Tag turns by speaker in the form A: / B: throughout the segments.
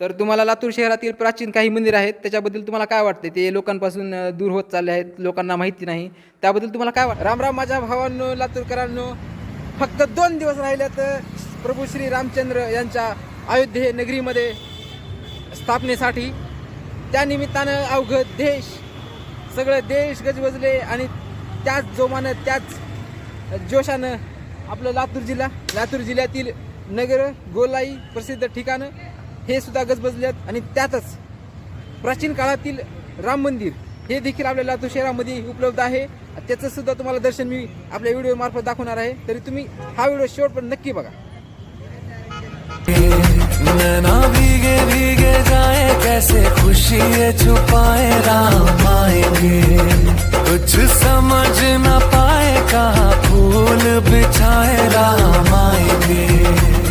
A: तर तुम्हाला लातूर शहरातील प्राचीन काही मंदिर आहेत त्याच्याबद्दल तुम्हाला काय वाटते ते लोकांपासून दूर होत चालले आहेत लोकांना माहिती नाही. त्याबद्दल तुम्हाला काय वाटतं राम राम माझ्या भावांनो लातूरकरांनो. फक्त दोन दिवस राहिल्यात प्रभू श्री रामचंद्र यांच्या अयोध्ये नगरीमध्ये स्थापनेसाठी. त्यानिमित्तानं अवघं देश सगळं देश गजबजले आणि त्याच जोमानं त्याच जोशानं आपलं लातूर जिल्हा लातूर जिल्ह्यातील नगर गोलाई प्रसिद्ध ठिकाणं हे सुद्धा गजबजलेत आणि त्यातच प्राचीन काळातील राम मंदिर हे देखील आपल्या लातूर शहरामध्ये उपलब्ध आहे. त्याचं सुद्धा तुम्हाला दर्शन मी आपल्या व्हिडिओ मार्फत दाखवणार आहे. तरी तुम्ही हा व्हिडिओ शेवट पण नक्की बघा.
B: भीगे भीगे जाए कैसे खुशी ये छुपाए राम आएंगे। कुछ समझ न पाए कहा फूल बिछाए राम आएंगे।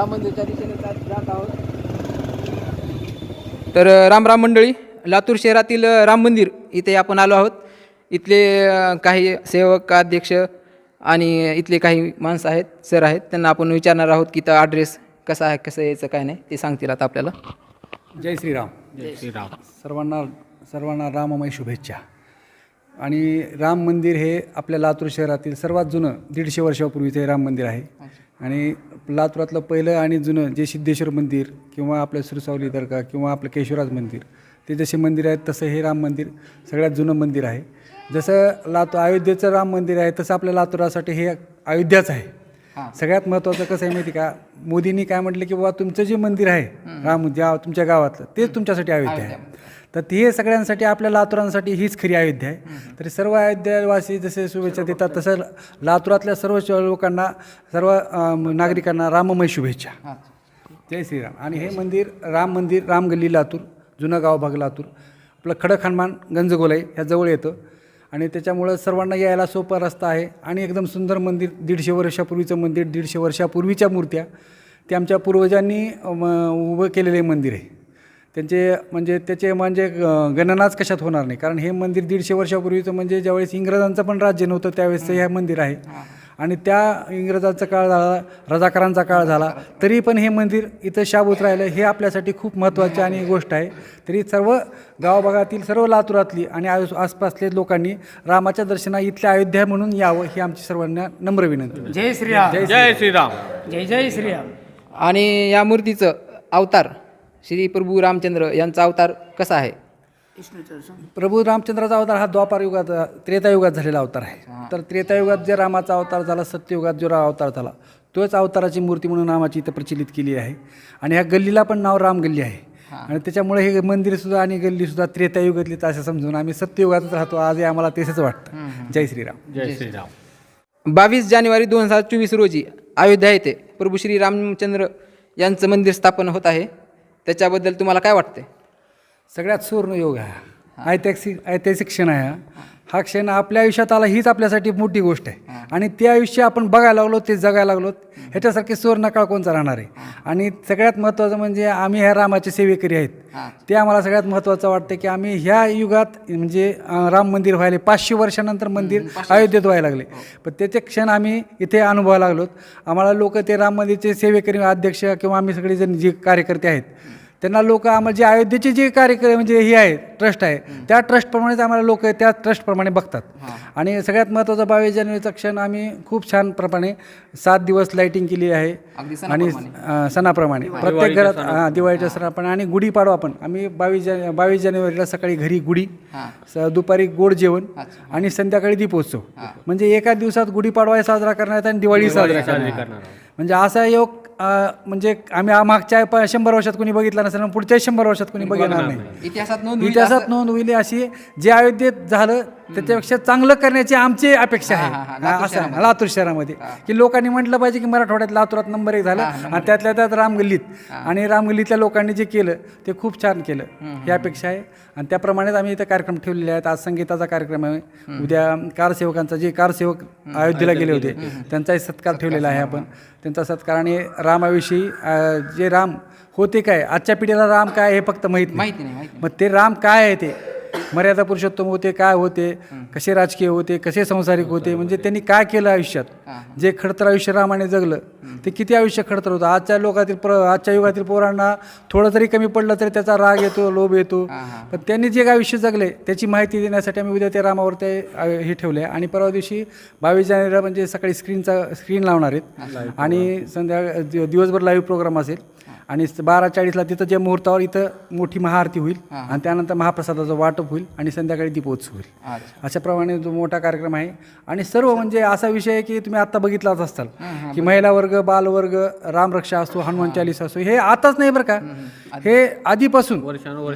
C: राम
A: मंदिरच्या दिशेने जात जात आहोत. तर राम राम मंडळी लातूर शहरातील राम मंदिर इथे आपण आलो आहोत. इथले काही सेवक अध्यक्ष आणि इथले काही माणसं आहेत सर आहेत त्यांना आपण विचारणार आहोत की तर ॲड्रेस कसा आहे कसं यायचं काय नाही ते सांगतील आता आपल्याला.
D: जय श्रीराम. जय श्रीराम. सर्वांना सर्वांना राममय शुभेच्छा. आणि राम मंदिर हे आपल्या लातूर शहरातील सर्वात जुनं दीडशे वर्षापूर्वीचं हे राम मंदिर आहे. आणि लातूरातलं पहिलं आणि जुनं जे सिद्धेश्वर मंदिर किंवा आपलं सुरसावली दर्गा किंवा आपलं केशवराज मंदिर ते जसे मंदिर आहेत तसं हे राम मंदिर सगळ्यात जुनं मंदिर आहे. जसं लातू अयोध्येचं राम मंदिर आहे तसं आपल्या लातूरासाठी हे अयोध्याच आहे. सगळ्यात महत्त्वाचं कसं आहे माहिती का? मोदींनी काय म्हटलं की बाबा तुमचं जे मंदिर आहे राम ज्या तुमच्या गावातलं तेच तुमच्यासाठी अयोध्या आहे. तर ते सगळ्यांसाठी आपल्या लातूरांसाठी हीच खरी अयोध्या आहे. तरी सर्व अयोध्यावासी जसे शुभेच्छा देतात तसं लातूरातल्या सर्व लोकांना सर्व नागरिकांना राममय शुभेच्छा. जय श्रीराम. आणि हे मंदिर राम मंदिर रामगल्ली लातूर जुनं गाव भाग लातूर आपलं खडकहनुमान गंजगोलाई ह्या जवळ येतं. आणि त्याच्यामुळं सर्वांना यायला सोपा रस्ता आहे. आणि एकदम सुंदर मंदिर दीडशे वर्षापूर्वीचं मंदिर दीडशे वर्षापूर्वीच्या मूर्त्या ते आमच्या पूर्वजांनी उभं केलेले मंदिर आहे. त्यांचे म्हणजे त्याचे म्हणजे ग- गणनाच कशात होणार नाही. कारण हे मंदिर दीडशे वर्षापूर्वीचं म्हणजे ज्यावेळेस इंग्रजांचं पण राज्य नव्हतं त्यावेळेसचं हे मंदिर आहे. आणि त्या इंग्रजांचा काळ झाला रजाकारांचा काळ झाला तरी पण हे मंदिर इथं शाबूत राहिलं हे आपल्यासाठी खूप महत्त्वाची आणि गोष्ट आहे. तरी सर्व गावभागातील सर्व लातूरातली आणि आस- आसपासले लोकांनी रामाच्या दर्शना इथल्या अयोध्या म्हणून यावं ही आमची सर्वांना नम्र विनंती.
E: जय श्रीराम.
F: जय श्रीराम.
E: जय जय श्रीराम.
A: आणि या मूर्तीचं अवतार श्री प्रभू रामचंद्र यांचा अवतार कसा आहे?
D: प्रभू रामचंद्राचा अवतार हा द्वापार युगात त्रेतायुगात झालेला अवतार आहे. तर त्रेतायुगात जे रामाचा अवतार झाला सत्ययुगात जो रा अवतार झाला तोच अवताराची मूर्ती म्हणून नामाची इथं प्रचलित केली आहे. आणि ह्या गल्लीला पण नाव राम गल्ली आहे. आणि त्याच्यामुळे हे मंदिरसुद्धा आणि गल्लीसुद्धा त्रेतायुगातलीच असं समजून आम्ही सत्ययुगातच राहतो. आजही आम्हाला तेच वाटतं. जय श्रीराम.
F: जय श्रीराम.
A: बावीस जानेवारी दोन हजार चोवीस रोजी अयोध्या येथे प्रभू श्री रामचंद्र यांचं मंदिर स्थापन होत आहे. त्याच्याबद्दल तुम्हाला काय वाटते
D: सगळ्यात सुवर्ण योग आहे ऐतिहासिक ऐतिहासिक क्षण आहे हा. हा क्षण आपल्या आयुष्यात आला हीच आपल्यासाठी मोठी गोष्ट आहे. आणि ते आयुष्य आपण बघायला लागलो ते जगायला लागलो ह्याच्यासारखे सुवर्ण काळ कोणचा राहणार आहे? आणि सगळ्यात महत्त्वाचं म्हणजे आम्ही ह्या रामाचे सेवेकरी आहेत. ते आम्हाला सगळ्यात महत्त्वाचं वाटतं की आम्ही ह्या युगात म्हणजे अं, राम मंदिर व्हायला पाचशे वर्षानंतर मंदिर अयोध्येत व्हायला लागले. पण त्याचे क्षण आम्ही इथे अनुभवायला लागलोत. आम्हाला लोक ते राम मंदिरचे सेवेकरी अध्यक्ष किंवा आम्ही सगळे जण जे कार्यकर्ते आहेत त्यांना लोक आम्हाला जे अयोध्येचे जे कार्यक्रम म्हणजे हे आहे ट्रस्ट आहे त्या ट्रस्टप्रमाणेच आम्हाला लोक त्या ट्रस्टप्रमाणे बघतात. आणि सगळ्यात महत्त्वाचा बावीस जानेवारीचा क्षण आम्ही खूप छान प्रमाणे सात दिवस लाईटिंग केली आहे. आणि सणाप्रमाणे. प्रत्येक घरात हां दिवाळीच्या सणाप्रमाणे. आणि गुढीपाडवा पण. आम्ही बावीस जाने बावीस जानेवारीला सकाळी घरी गुढी स- दुपारी गोड जेवण आणि संध्याकाळी दीपोत्सव. म्हणजे एका दिवसात गुढीपाडवा साजरा करण्यात आणि दिवाळी साजरा करण्यात. म्हणजे असा योग म्हणजे आम्ही आ- मागच्या प- शंभर वर्षात कोणी बघितला नसेल आणि पुढच्या शंभर वर्षात कोणी बघणार नाही.
A: इतिहासात नोंद होईल
D: इतिहासात नोंद होईल अशी जे अयोध्येत झालं त्याच्यापेक्षा चांगलं करण्याची आमची अपेक्षा आहे.
A: लातूर
D: असं. लातूर शहरामध्ये. की लोकांनी म्हटलं पाहिजे की मराठवाड्यात लातूरात नंबर एक झालं आणि त्यातल्या त्यात रामगल्लीत. आणि रामगल्लीतल्या लोकांनी जे केलं ते खूप छान केलं. ही अपेक्षा आहे. आणि त्याप्रमाणेच आम्ही इथे कार्यक्रम ठेवलेले आहेत. आज संगीताचा कार्यक्रम आहे. उद्या कारसेवकांचा जे कारसेवक अयोध्येला गेले होते त्यांचाही सत्कार ठेवलेला आहे आपण. त्यांचा सत्कार आणि रामाविषयी जे राम होते काय आजच्या पिढीला राम काय हे फक्त माहीत
A: माहिती नाही.
D: मग ते राम काय आहे ते? मर्यादा पुरुषोत्तम होते काय होते कसे राजकीय होते कसे संसारिक होते म्हणजे त्यांनी काय केलं आयुष्यात? जे खडतर आयुष्य रामाने जगलं ते किती आयुष्य खडतर होतं? आजच्या लोकातील प्र आजच्या युगातील पोरांना थोडं जरी कमी पडलं तरी त्याचा राग येतो लोभ येतो. पण त्यांनी जे आयुष्य जगले त्याची माहिती देण्यासाठी आम्ही उद्या ते रामावर ते हे ठेवले आणि परवा दिवशी बावीस जानेवारीला म्हणजे सकाळी स्क्रीनचा स्क्रीन लावणार आहेत. आणि संध्या दिवसभर लाईव्ह प्रोग्राम असेल. आणि बारा चाळीसला तिथं जे मुहूर्तावर इथं मोठी महाआरती होईल आणि त्यानंतर महाप्रसादाचं वाटप होईल आणि संध्याकाळी दीपोत्सव होईल.
A: अच्छा.
D: अशाप्रमाणे जो मोठा कार्यक्रम आहे. आणि सर्व म्हणजे असा विषय आहे की तुम्ही आत्ता बघितलाच असताल की महिला वर्ग बालवर्ग रामरक्षा असो हनुमान चालीसा असो हे आताच नाही बरं का. हे आधीपासून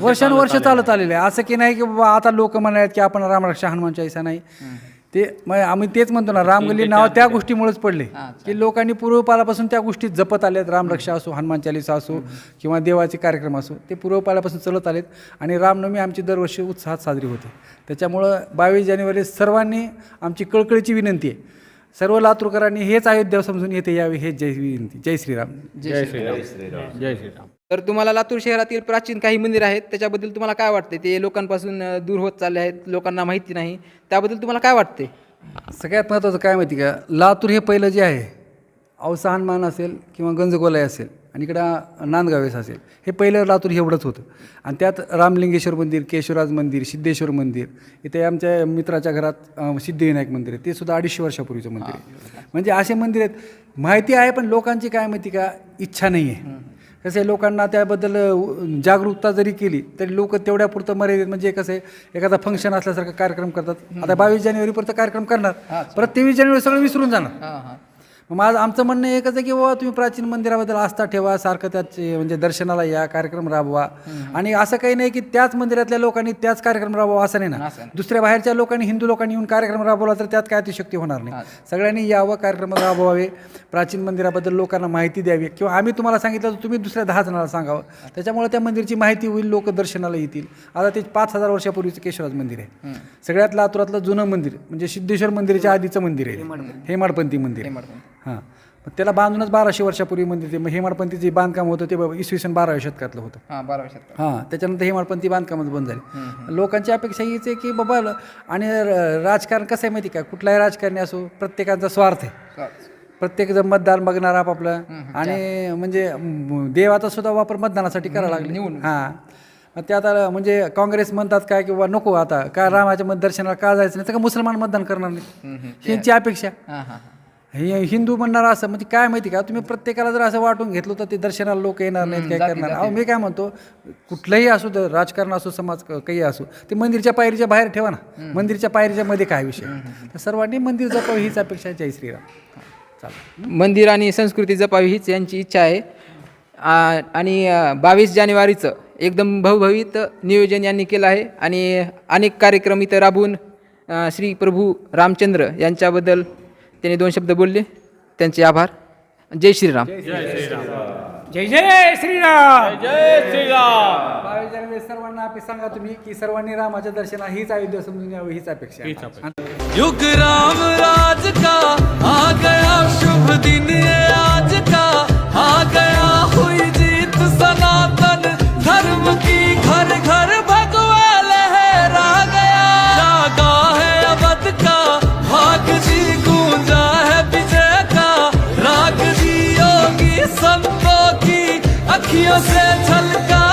D: वर्षानुवर्ष चालत आलेलं आहे. असं की नाही की बाबा आता लोक म्हणाले की आपण रामरक्षा हनुमान चालीसा नाही. ते मग आम्ही तेच म्हणतो ना रामगल्ली नाव त्या गोष्टीमुळेच पडले. की लोकांनी पूर्वपालापासून त्या गोष्टी जपत आल्यात रामरक्षा असो हनुमान चालीसा असो किंवा देवाचे कार्यक्रम असो ते पूर्वपालापासून चालत आलेत. आणि रामनवमी आमची दरवर्षी उत्साहात साजरी होते. त्याच्यामुळं बावीस जानेवारी सर्वांनी आमची कळकळीची विनंती आहे. सर्व लातूरकरांनी हेच अयोध्या समजून येते यावे हेच जय विनंती जय श्रीराम.
A: जय श्रीराम.
F: जय श्रीराम.
A: तर तुम्हाला लातूर शहरातील प्राचीन काही मंदिर आहेत त्याच्याबद्दल तुम्हाला काय वाटते ते लोकांपासून दूर होत चालले आहेत लोकांना माहिती नाही. त्याबद्दल तुम्हाला काय वाटते
D: सगळ्यात महत्त्वाचं काय माहिती का? लातूर हे पहिलं जे आहे औसा हनुमान असेल किंवा गंजगोलाई असेल आणि इकडं नांदगावेस असेल. हे पहिलं लातूर हे एवढंच होतं. आणि त्यात रामलिंगेश्वर मंदिर केशवराज मंदिर सिद्धेश्वर मंदिर इथे आमच्या मित्राच्या घरात सिद्धिविनायक मंदिर आहे. ते सुद्धा अडीचशे वर्षापूर्वीचं मंदिर आहे. म्हणजे असे मंदिर आहेत. माहिती आहे पण लोकांची काय माहिती का? इच्छा नाही आहे. कसं आहे लोकांना त्याबद्दल जागरूकता जरी केली तरी लोक तेवढ्या पुरतं मर्यादित म्हणजे कसं आहे एखादा फंक्शन असल्यासारखा कार्यक्रम करतात. आता बावीस जानेवारीपर्यंत कार्यक्रम करणार. परत तेवीस जानेवारी सगळं विसरून जाणार. मग माझं आमचं म्हणणं एकच आहे की बाबा तुम्ही प्राचीन मंदिराबद्दल आस्था ठेवा सारखं त्याचे म्हणजे दर्शनाला या कार्यक्रम राबवा. आणि असं काही नाही की त्याच मंदिरातल्या लोकांनी त्याच कार्यक्रम राबवा असं नाही ना. दुसऱ्या बाहेरच्या लोकांनी हिंदू लोकांनी येऊन कार्यक्रम राबवला तर त्यात काय अतिशक्ती होणार नाही. सगळ्यांनी यावं कार्यक्रम राबवावे प्राचीन मंदिराबद्दल लोकांना माहिती द्यावी. किंवा आम्ही तुम्हाला सांगितलं तर तुम्ही दुसऱ्या दहा जणांना सांगावं. त्याच्यामुळे त्या मंदिरची माहिती होईल लोक दर्शनाला येतील. आता ते पाच हजार वर्षापूर्वीचं केशवराज मंदिर आहे. सगळ्यात लातूरातलं जुनं मंदिर म्हणजे सिद्धेश्वर मंदिराच्या आधीचं मंदिर आहे. हेमाडपंथी. मंदिर. हां. मग त्याला बांधूनच बाराशे वर्षापूर्वी मंदिर ते मग हेमाडपंथी जे बांधकाम होतं ते बाबा इसवी सन बाराव्या शतकातलं होतं.
A: हां बारा वर्षात
D: हां त्याच्यानंतर हेमाडपंथी बांधकामच बंद झाले. लोकांची अपेक्षा हीच आहे की बाबा आणि राजकारण कसं आहे माहिती का? कुठलाही राजकारणी असो प्रत्येकाचा स्वार्थ आहे. प्रत्येक जण मतदान बघणार आपापलं. आणि म्हणजे देवाचा सुद्धा वापर मतदानासाठी करायला लागले. हां. मग ते आता म्हणजे काँग्रेस म्हणतात काय किंवा नको आता काय रामाच्या मत दर्शनाला का जायचं नाही? तर का मुसलमान मतदान करणार नाही? ह्यांची अपेक्षा.
A: हां
D: हिंदू म्हणणार असं म्हणजे काय माहिती का? तुम्ही प्रत्येकाला जर असं वाटून घेतलं तर ते दर्शनाला लोक येणार नाहीत काय करणार? अहो मी काय म्हणतो कुठलंही असू तर राजकारण असो समाज काही असो ते मंदिरच्या पायरीच्या बाहेर ठेवा ना. मंदिरच्या पायरीच्या मध्ये काय विषय? तर सर्वांनी मंदिर जपावं हीच अपेक्षा आहे जय श्रीराम. चालेल.
A: मंदिर आणि संस्कृती जपावी हीच यांची इच्छा आहे. आणि बावीस जानेवारीचं एकदम भवभवीत नियोजन यांनी केलं आहे. आणि अनेक कार्यक्रम इथं राबवून श्री प्रभू रामचंद्र यांच्याबद्दल त्यांनी दोन शब्द बोलले. त्यांचे आभार. जय श्रीराम.
F: जय जय श्रीराम. जय श्रीराम.
D: सर्वांना आपली सांगा तुम्ही की सर्वांनी रामाच्या दर्शना हीच अयोध्या समजून यावं हीच अपेक्षा आहे.
B: युग राम राज का? आ गया शुभ खुशियों से छलका